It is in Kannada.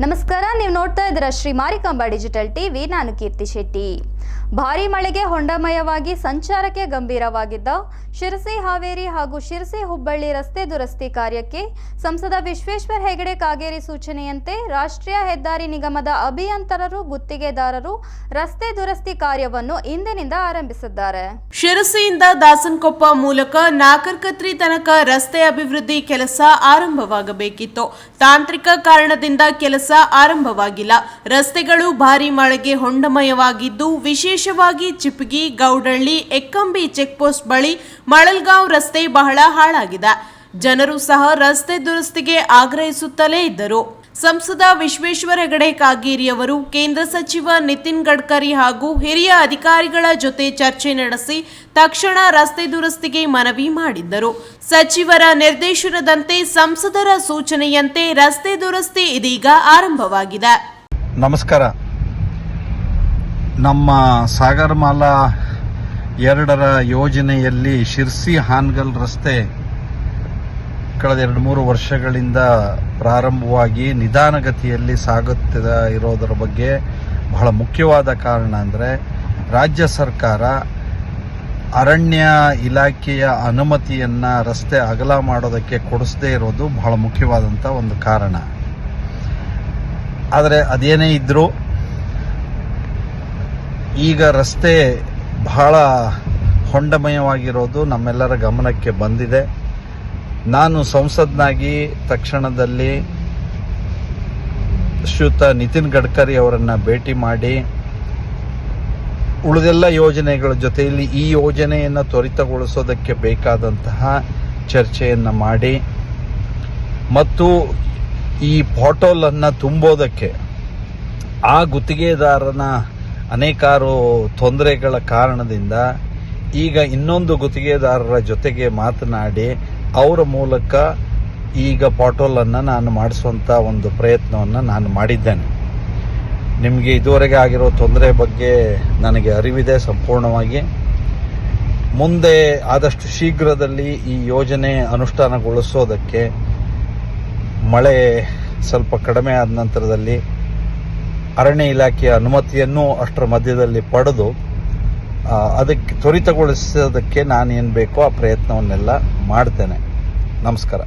ನೋಡ್ತಾ ಇದ್ದೀರಾ ಶ್ರೀ ಮಾರಿಕಾಂಬಾ ಡಿಜಿಟಲ್ ಟಿವಿ. ನಾನು ಕೀರ್ತಿ ಶೆಟ್ಟಿ. ಭಾರೀ ಮಳೆಗೆ ಹೊಂಡಮಯವಾಗಿ ಸಂಚಾರಕ್ಕೆ ಗಂಭೀರವಾಗಿದ್ದ ಶಿರಸಿ ಹಾವೇರಿ ಹಾಗೂ ಶಿರಸಿ ಹುಬ್ಬಳ್ಳಿ ರಸ್ತೆ ದುರಸ್ತಿ ಕಾರ್ಯಕ್ಕೆ ಸಂಸದ ವಿಶ್ವೇಶ್ವರ ಹೆಗಡೆ ಕಾಗೇರಿ ಸೂಚನೆಯಂತೆ ರಾಷ್ಟ್ರೀಯ ಹೆದ್ದಾರಿ ನಿಗಮದ ಅಭಿಯಂತರರು, ಗುತ್ತಿಗೆದಾರರು ರಸ್ತೆ ದುರಸ್ತಿ ಕಾರ್ಯವನ್ನು ಇಂದಿನಿಂದ ಆರಂಭಿಸಿದ್ದಾರೆ. ಶಿರಸಿಯಿಂದ ದಾಸನಕೊಪ್ಪ ಮೂಲಕ ನಾಗರ್ಕತ್ರಿ ತನಕ ರಸ್ತೆ ಅಭಿವೃದ್ಧಿ ಕೆಲಸ ಆರಂಭವಾಗಬೇಕಿತ್ತು. ತಾಂತ್ರಿಕ ಕಾರಣದಿಂದ ಕೆಲಸ ಆರಂಭವಾಗಿಲ್ಲ. ರಸ್ತೆಗಳು ಭಾರಿ ಮಳೆಗೆ ಹೊಂಡಮಯವಾಗಿದ್ದು, ವಿಶೇಷವಾಗಿ ಚಿಪ್ಗಿ, ಗೌಡಳ್ಳಿ, ಎಕ್ಕಂಬಿ ಚೆಕ್ಪೋಸ್ಟ್ ಬಳಿ ಮಳಲ್ಗಾಂವ್ ರಸ್ತೆ ಬಹಳ ಹಾಳಾಗಿದೆ. ಜನರು ಸಹ ರಸ್ತೆ ದುರಸ್ತಿಗೆ ಆಗ್ರಹಿಸುತ್ತಲೇ ಇದ್ದರು. ಸಂಸದ ವಿಶ್ವೇಶ್ವರ ಹೆಗಡೆ ಕಾಗೇರಿಯವರು ಕೇಂದ್ರ ಸಚಿವ ನಿತಿನ್ ಗಡ್ಕರಿ ಹಾಗೂ ಹಿರಿಯ ಅಧಿಕಾರಿಗಳ ಜೊತೆ ಚರ್ಚೆ ನಡೆಸಿ ತಕ್ಷಣ ರಸ್ತೆ ದುರಸ್ತಿಗೆ ಮನವಿ ಮಾಡಿದ್ದರು. ಸಚಿವರ ನಿರ್ದೇಶನದಂತೆ ಸಂಸದರ ಸೂಚನೆಯಂತೆ ರಸ್ತೆ ದುರಸ್ತಿ ಇದೀಗ ಆರಂಭವಾಗಿದೆ. ನಮಸ್ಕಾರ. ನಮ್ಮ ಸಾಗರಮಾಲಾ ಎರಡರ ಯೋಜನೆಯಲ್ಲಿ ಶಿರ್ಸಿ ಹಾನ್ಗಲ್ ರಸ್ತೆ ಕಳೆದ ಎರಡು ಮೂರು ವರ್ಷಗಳಿಂದ ಪ್ರಾರಂಭವಾಗಿ ನಿಧಾನಗತಿಯಲ್ಲಿ ಸಾಗುತ್ತಿದ ಇರೋದರ ಬಗ್ಗೆ ಬಹಳ ಮುಖ್ಯವಾದ ಕಾರಣ ಅಂದರೆ ರಾಜ್ಯ ಸರ್ಕಾರ ಅರಣ್ಯ ಇಲಾಖೆಯ ಅನುಮತಿಯನ್ನು ರಸ್ತೆ ಅಗಲ ಮಾಡೋದಕ್ಕೆ ಕೊಡಿಸದೇ ಇರೋದು ಬಹಳ ಮುಖ್ಯವಾದಂಥ ಒಂದು ಕಾರಣ. ಆದರೆ ಅದೇನೇ ಇದ್ದರೂ ಈಗ ರಸ್ತೆ ಬಹಳ ಹೊಂಡಮಯವಾಗಿರೋದು ನಮ್ಮೆಲ್ಲರ ಗಮನಕ್ಕೆ ಬಂದಿದೆ. ನಾನು ಸಂಸದ್ನಾಗಿ ತಕ್ಷಣದಲ್ಲಿ ಶ್ರೀಯುತ ನಿತಿನ್ ಗಡ್ಕರಿ ಅವರನ್ನು ಭೇಟಿ ಮಾಡಿ ಉಳಿದೆಲ್ಲ ಯೋಜನೆಗಳ ಜೊತೆಯಲ್ಲಿ ಈ ಯೋಜನೆಯನ್ನು ತ್ವರಿತಗೊಳಿಸೋದಕ್ಕೆ ಬೇಕಾದಂತಹ ಚರ್ಚೆಯನ್ನು ಮಾಡಿ ಮತ್ತು ಈ ಪಾಟೋಲನ್ನು ತುಂಬೋದಕ್ಕೆ ಆ ಗುತ್ತಿಗೆದಾರನ ಅನೇಕಾರು ತೊಂದರೆಗಳ ಕಾರಣದಿಂದ ಈಗ ಇನ್ನೊಂದು ಗುತ್ತಿಗೆದಾರರ ಜೊತೆಗೆ ಮಾತನಾಡಿ ಅವರ ಮೂಲಕ ಈಗ ಪಾಟೋಲನ್ನು ನಾನು ಮಾಡಿಸುವಂಥ ಒಂದು ಪ್ರಯತ್ನವನ್ನು ನಾನು ಮಾಡಿದ್ದೇನೆ. ನಿಮಗೆ ಇದುವರೆಗೆ ಆಗಿರೋ ತೊಂದರೆ ಬಗ್ಗೆ ನನಗೆ ಅರಿವಿದೆ ಸಂಪೂರ್ಣವಾಗಿ. ಮುಂದೆ ಆದಷ್ಟು ಶೀಘ್ರದಲ್ಲಿ ಈ ಯೋಜನೆ ಅನುಷ್ಠಾನಗೊಳಿಸೋದಕ್ಕೆ ಮಳೆ ಸ್ವಲ್ಪ ಕಡಿಮೆ ಆದ ನಂತರದಲ್ಲಿ ಅರಣ್ಯ ಇಲಾಖೆಯ ಅನುಮತಿಯನ್ನು ಅಷ್ಟರ ಮಧ್ಯದಲ್ಲಿ ಪಡೆದು ಅದಕ್ಕೆ ತ್ವರಿತಗೊಳಿಸೋದಕ್ಕೆ ನಾನು ಏನು ಬೇಕೋ ಆ ಪ್ರಯತ್ನವನ್ನೆಲ್ಲ ಮಾಡ್ತೇನೆ. ನಮಸ್ಕಾರ.